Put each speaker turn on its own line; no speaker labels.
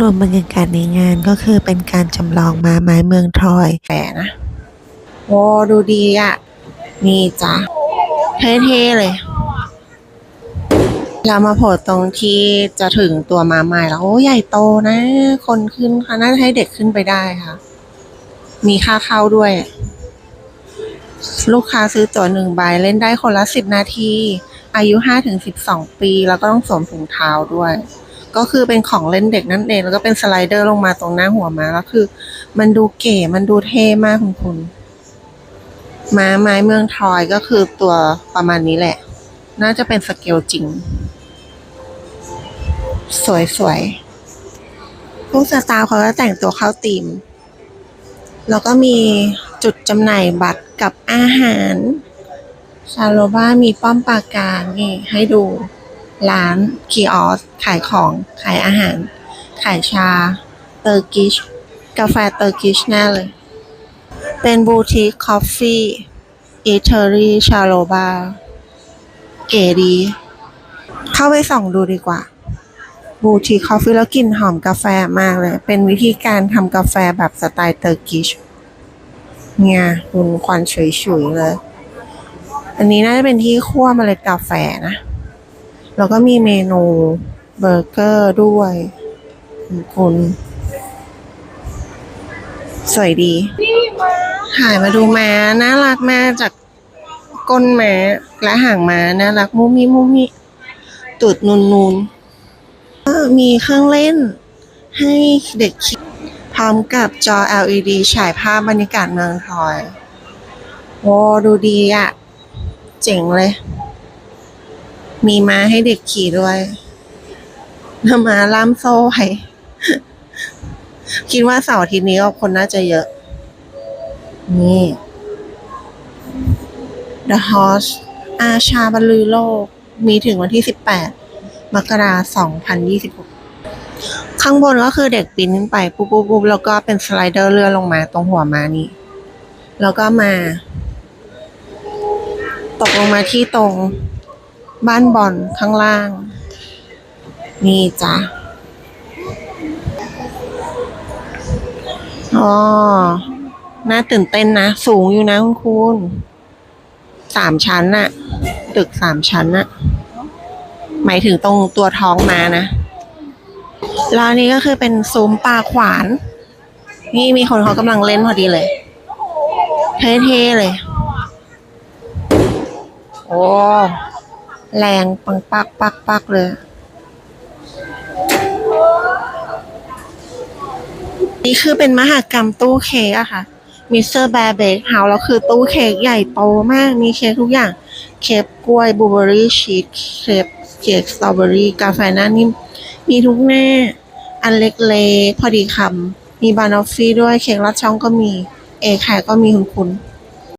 รวมบรรยากาศในงานก็คือเป็นการจำลองมาไม้เมืองทรอยแฝนะโอ้ดูดีอะ นี่จ้ะเท่ๆเลย เรามาโผล่ตรงที่จะถึงตัวมาไม้แล้ว โอ้ใหญ่โตนะ คนขึ้นค่ะน่าจะให้เด็กขึ้นไปได้ค่ะ มีค่าเข้าด้วย ลูกค้าซื้อตั๋วหนึ่งใบเล่นได้คนละสิบนาที อายุห้าถึงสิบสองปี แล้วก็ต้องสวมถุงเท้าด้วย ก็คือเป็นของเล่นเด็กนั่นเอง แล้วก็เป็นสไลเดอร์ลงมาตรงหน้าหัวม้าแล้วคือ มันดูเก๋มันดูเท่มากคุณคุณม้าไม้เมืองทอยก็คือตัวประมาณนี้แหละ น่าจะเป็นสเกลจริง สวยๆพวกสตาร์เขาก็แต่งตัวเข้าธีม แล้วก็มีจุดจำหน่ายบัตรกับอาหาร ชาโลบ้ามีป้อมปราการนี่ให้ดู ร้านคีออสขายของ ขายอาหาร ขายชา เตอร์กิช กาแฟเตอร์กิชแน่เลย เป็นบูติกคอฟฟี่อีเทอรี่ชาโลบาเก๋ดี เข้าไปส่องดูดีกว่า บูติกคอฟฟี่แล้วกลิ่นหอมกาแฟมากเลย เป็นวิธีการทำกาแฟแบบสไตล์เตอร์กิชเนี่ยคุณควันฉุยๆเลย อันนี้น่าจะเป็นที่คั่วเมล็ดกาแฟนะ แล้วก็มีเมนูเบอร์เกอร์ด้วยคุณคุณสวยดีถ่ายมาดูม้าน่ารักมากจากก้นม้าและหางม้าน่ารักมุมิมุมิตูดนูนนูนๆก็มีเครื่องเล่นให้เด็กคิดพร้อมกับจอ LED ฉายภาพบรรยากาศเมืองทอย โอ้ดูดีอะ่ะ เจ๋งเลย มีม้าให้เด็กขี่ด้วยแล้วม้าล่ามโซ่ไว้คิดว่าเสาร์อาทิตย์นี้ก็คนน่าจะเยอะ นี่ The Horse อาชาบรรลือโลก มีถึงวันที่ 18 มกราคม 2026 ข้างบนก็คือเด็กปีนขึ้นไป ปุ๊บปุ๊บปุ๊บแล้วก็เป็นสไลเดอร์เลื่อนลงมาตรงหัวมานี้ แล้วก็มา ตกลงมาที่ตรง บ้านบอลข้างล่าง นี่จ้ะอ๋อ น่าตื่นเต้นนะ สูงอยู่นะคุณคุณสามชั้นน่ะ ตึกสามชั้นน่ะ หมายถึงตรงตัวท้องมานะ แล้วนนี้ก็คือเป็นซุ้มปลาขวาน นี่มีคนเขากำลังเล่นพอดีเลย เท่ๆเลย โอ้ แรงปังปักปักปักเลย นี่คือเป็นมหากรรมตู้เค้กอะค่ะมิสเตอร์แบร์เบกเฮาแล้วคือตู้เค้กใหญ่โตมาก มีเค้กทุกอย่าง เค้กกล้วยบลูเบอรี่ชีสเค้กเค้กสตรอเบอรี่กาแฟหน้านิ่มมีทุกแน่ อันเล็กๆพอดีคำมีบานอฟฟี่ด้วยเค้กลัดช่องก็มี เอแครก็มีคุณคุณ